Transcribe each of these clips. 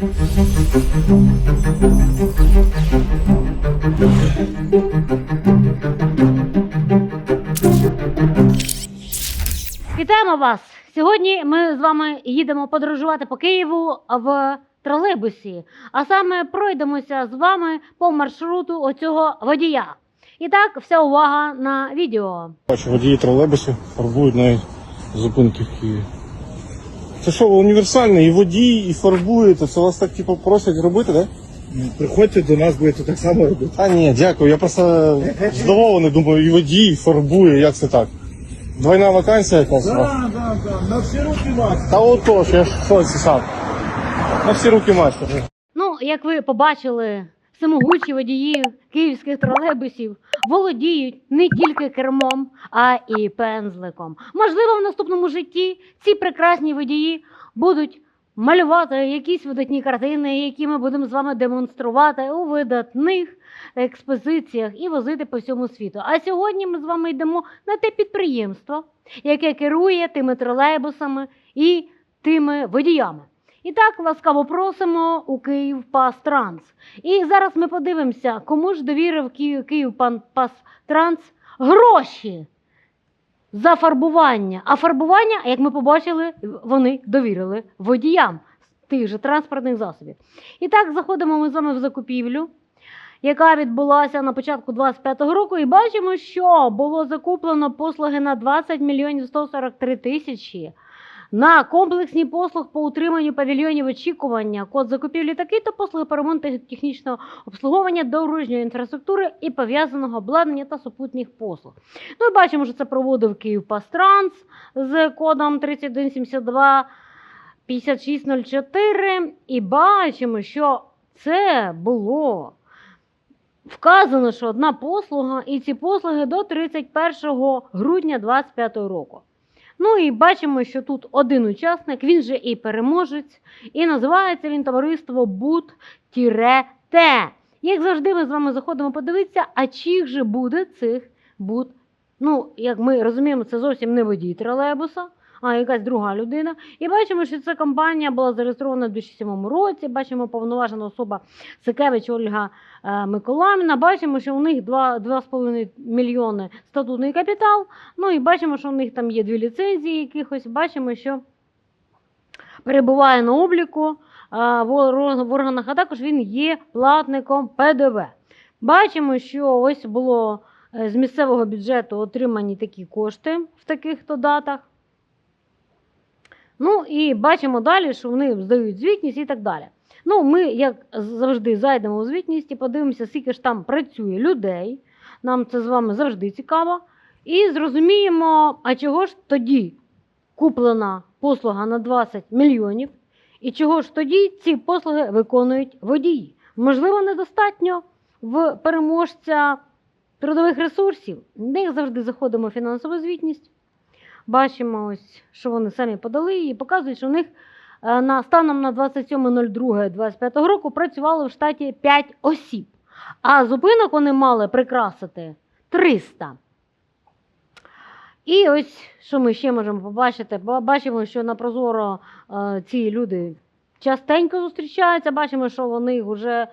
Вітаємо вас! Сьогодні ми з вами їдемо подорожувати по Києву в тролейбусі, а саме пройдемося з вами по маршруту оцього водія. І так, вся увага на відео. Бачу, водії тролейбусів фарбують навіть зупинки в Києві. Це що, ви універсальний, і водій, і фарбуєте, це вас так типу просять робити, так? Ну, Приходьте до нас, будете так само робити. Та ні, дякую. Я просто здивований, думаю, і водій, і фарбує, як це так? Двойна вакансія якась? у вас? Так, так, так, на всі руки вас. Та отож, я ж в шоці сам. На всі руки майстер. Ну, як ви побачили, самогучі водії київських тролейбусів володіють не тільки кермом, а і пензликом. Можливо, в наступному житті ці прекрасні водії будуть малювати якісь видатні картини, які ми будемо з вами демонструвати у видатних експозиціях і возити по всьому світу. А сьогодні ми з вами йдемо на те підприємство, яке керує тими тролейбусами і тими водіями. І так ласкаво просимо у Київ Транс. І зараз ми подивимося, кому ж довірив Київ, Транс гроші за фарбування. А фарбування, як ми побачили, вони довірили водіям тих же транспортних засобів. І так заходимо ми з вами в закупівлю. Яка відбулася на початку 25-го року, і бачимо, що було закуплено послуги на 20 мільйонів 143 тисячі на комплексні послуг по утриманню павільйонів очікування, код закупівлі такий то послуги по ремонту технічного обслуговування дорожньої інфраструктури і пов'язаного обладнання та супутніх послуг. Ну і бачимо, що це проводив Київпастранс з кодом 3172 5604. І бачимо, що це було вказано, що одна послуга, і ці послуги до 31 грудня 2025 року. Ну і бачимо, що тут один учасник, він же і переможець, і називається він товариство Бут-Т. Як завжди, ми з вами заходимо подивитися, а чих же буде цих бут. Ну, як ми розуміємо, це зовсім не водій тролейбуса, а якась друга людина. І бачимо, що ця компанія була зареєстрована в 2007 році. Бачимо повноважена особа Сикевич Ольга е, Миколаївна. Бачимо, що у них 2 2,5 мільйони статутний капітал. Ну і бачимо, що у них там є дві ліцензії якихось. Бачимо, що перебуває на обліку е, в органах, а також він є платником ПДВ. Бачимо, що ось було е, з місцевого бюджету отримані такі кошти в таких то датах. Ну і бачимо далі, що вони здають звітність і так далі. Ну, ми, як завжди, зайдемо у звітність і подивимося, скільки ж там працює людей. Нам це з вами завжди цікаво. І зрозуміємо, а чого ж тоді куплена послуга на 20 мільйонів, і чого ж тоді ці послуги виконують водії. Можливо, недостатньо в переможця трудових ресурсів. Де завжди заходимо в фінансову звітність. Бачимо, ось, що вони самі подали і показують, що у них е, на станом на 27.02.25 року працювало в штаті 5 осіб, а зупинок вони мали прикрасити 300. І ось що ми ще можемо побачити. Бачимо, що на Прозоро е, ці люди частенько зустрічаються. Бачимо, що вони вже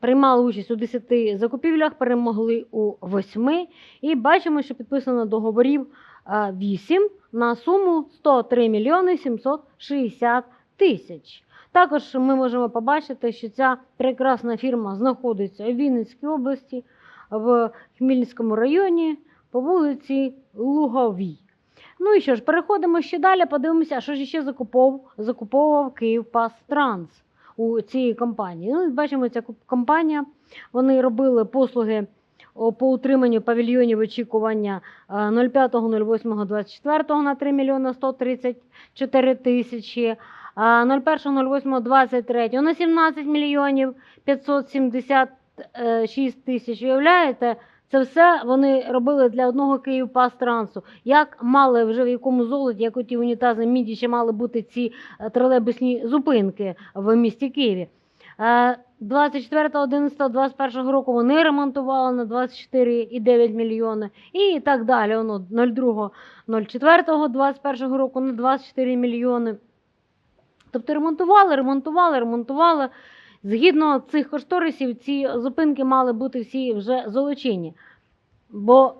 приймали участь у 10 закупівлях, перемогли у 8. І бачимо, що підписано договорів е, 8 на суму 103 мільйони 760 тисяч. Також ми можемо побачити, що ця прекрасна фірма знаходиться у Вінницькій області, в Хмельницькому районі по вулиці Луговій. Ну і що ж, переходимо ще далі, подивимося, що ж ще закуповував Київпас Транс у цій компанії. Ну, бачимо, ця компанія, вони робили послуги по утриманню павільйонів очікування е, 05.08.24 на 3 мільйони 134 тисячі, а 01.08.23 на 17 мільйонів 576 тисяч. Уявляєте, це все вони робили для одного Київпастрансу. Як мали вже в якому золоті, як оті унітази міді ще мали бути ці е, тролейбусні зупинки в місті Києві. Е, 24.11.21 року вони ремонтували на 24,9 мільйони і так далі. Воно 02.04.21 року на 24 мільйони. Тобто ремонтували, ремонтували, ремонтували. Згідно цих кошторисів, ці зупинки мали бути всі вже золочені. Бо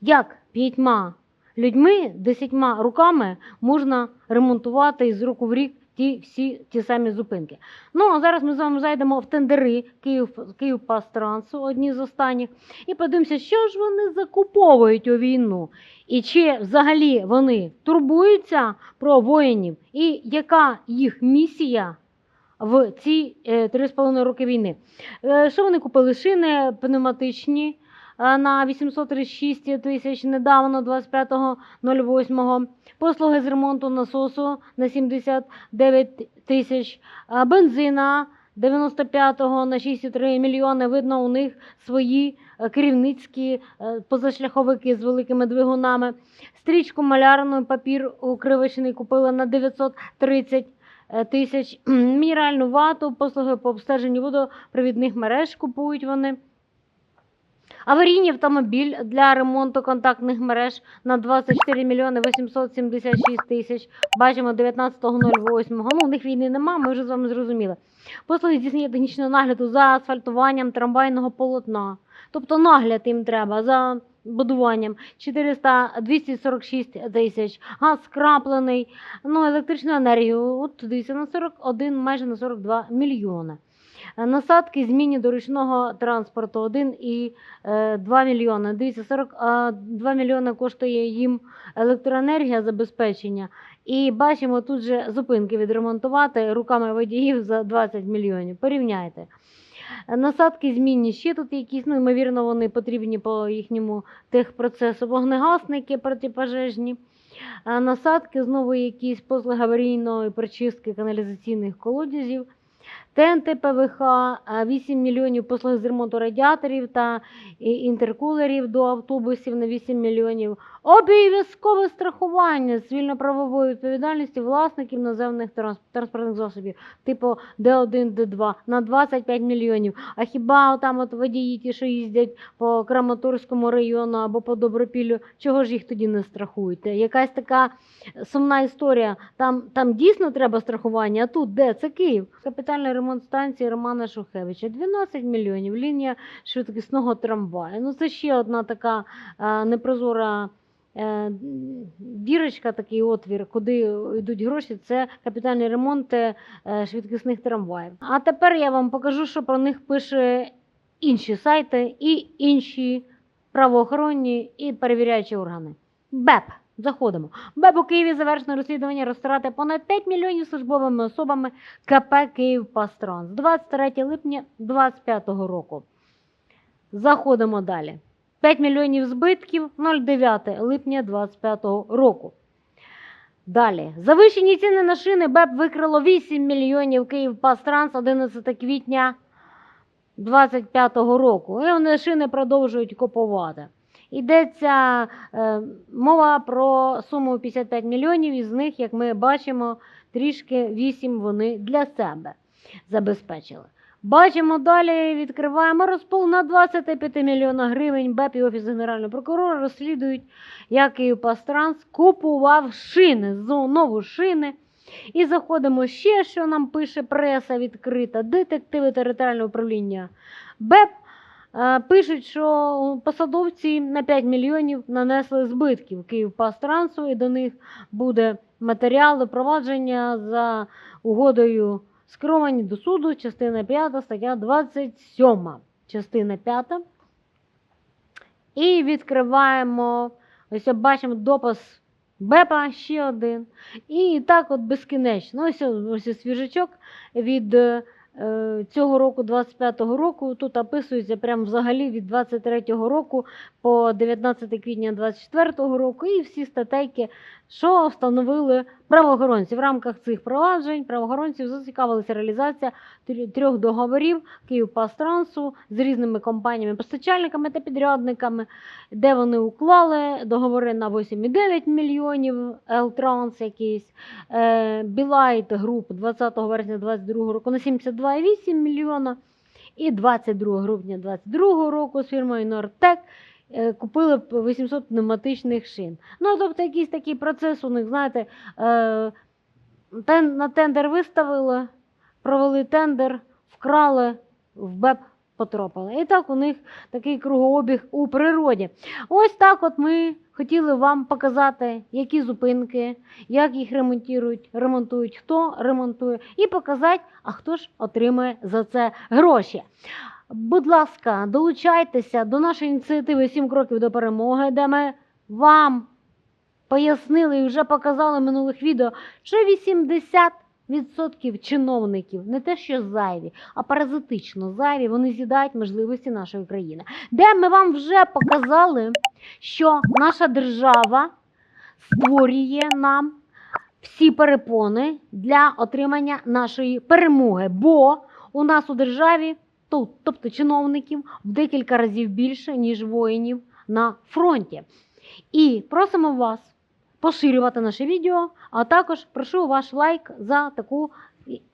як п'ятьма людьми, десятьма руками можна ремонтувати із року в рік ті всі ті самі зупинки. Ну а зараз ми з вами зайдемо в тендери Київ, Київпастрансу, одні з останніх, і подивимося, що ж вони закуповують у війну, і чи взагалі вони турбуються про воїнів, і яка їх місія в ці е, три з половиною роки війни. Е, Що вони купили? Шини пневматичні е, на 836 тисяч недавно, 25.08. Послуги з ремонту насосу на 79 тисяч. Е, Бензина 95-го на 6,3 мільйони. Видно, у них свої е, керівницькі е, позашляховики з великими двигунами. Стрічку малярну папір укривочний купили на 930 е, тисяч. Мінеральну вату, послуги по обстеженню водопровідних мереж купують вони. Аварійний автомобіль для ремонту контактних мереж на 24 мільйони 876 тисяч. Бачимо 19.08. Ну, у них війни нема, ми вже з вами зрозуміли. Послуги здійснення технічного нагляду за асфальтуванням трамвайного полотна. Тобто нагляд їм треба за будуванням 400, 246 тисяч, газ скраплений, ну, електричну енергію, от дивіться, на 41, майже на 42 мільйони. Е, Насадки зміні до ручного транспорту 1 і е, 2 мільйони. Дивіться, 42 мільйони коштує їм електроенергія забезпечення. І бачимо тут же зупинки відремонтувати руками водіїв за 20 мільйонів. Порівняйте. Насадки змінні ще тут якісь, ну, ймовірно, вони потрібні по їхньому техпроцесу. Вогнегасники протипожежні. Насадки знову якісь послуги аварійної прочистки каналізаційних колодязів. ТНТ ПВХ, 8 мільйонів послуг з ремонту радіаторів та інтеркулерів до автобусів на 8 мільйонів. Обов'язкове страхування цивільно-правової відповідальності власників наземних транспортних засобів, типу Д1, Д2 на 25 мільйонів. А хіба там от водії ті, що їздять по Краматорському району або по Добропіллю, чого ж їх тоді не страхуєте? Якась така сумна історія. Там, там дійсно треба страхування, а тут де? Це Київ. Капітальний ремонт станції Романа Шухевича. 12 мільйонів. Лінія швидкісного трамваю. Ну це ще одна така е, непрозора. е, Дірочка, такий отвір, куди йдуть гроші, це капітальний ремонт е, швидкісних трамваїв. А тепер я вам покажу, що про них пише інші сайти і інші правоохоронні і перевіряючі органи. БЕП. Заходимо. БЕП у Києві завершено розслідування розтрати понад 5 мільйонів службовими особами КП «Київпастранс» 23 липня 2025 року. Заходимо далі. 5 мільйонів збитків 09 липня 2025 року. Далі. Завищені ціни на шини БЕП викрило 8 мільйонів Київпастранс 11 квітня 2025 року. І вони шини продовжують купувати. Йдеться е, мова про суму 55 мільйонів, із них, як ми бачимо, трішки 8 вони для себе забезпечили. Бачимо далі, відкриваємо розпол на 25 мільйонах гривень. БЕП і Офіс Генерального прокурора розслідують, як Київпастранс купував шини, знову шини. І заходимо ще, що нам пише преса відкрита, детективи територіального управління БЕП. Е, Пишуть, що посадовці на 5 мільйонів нанесли збитків Київпастрансу, і до них буде матеріали провадження за угодою скеровані до суду, частина 5, стаття 27, частина 5. І відкриваємо, ось бачимо допис БЕПа ще один. І так от безкінечно. Ось, ось свіжачок від е, цього року, 25-го року. Тут описується прямо взагалі від 23-го року по 19 квітня 24-го року. І всі статейки, що встановили правоохоронці. В рамках цих проваджень правоохоронців зацікавилася реалізація трьох договорів Київпастрансу з різними компаніями, постачальниками та підрядниками, де вони уклали договори на 8,9 мільйонів Елтранс якийсь, е, Білайт груп 20 вересня 22 року на 72,8 мільйона. І 22 грудня 22 року з фірмою Нортек купили б 800 пневматичних шин. Ну, тобто якийсь такий процес у них, знаєте, е, на тендер виставили, провели тендер, вкрали, в БЕП потрапили. І так у них такий кругообіг у природі. Ось так от ми хотіли вам показати, які зупинки, як їх ремонтують, ремонтують, хто ремонтує, і показати, а хто ж отримує за це гроші. Будь ласка, долучайтеся до нашої ініціативи «7 кроків до перемоги, де ми вам пояснили і вже показали в минулих відео, що 80% чиновників не те, що зайві, а паразитично зайві, вони з'їдають можливості нашої країни. Де ми вам вже показали, що наша держава створює нам всі перепони для отримання нашої перемоги. Бо у нас у державі, тобто чиновників, в декілька разів більше, ніж воїнів на фронті. І просимо вас поширювати наше відео, а також прошу ваш лайк за таку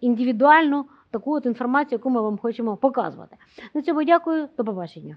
індивідуальну таку от інформацію, яку ми вам хочемо показувати. На цьому дякую, до побачення.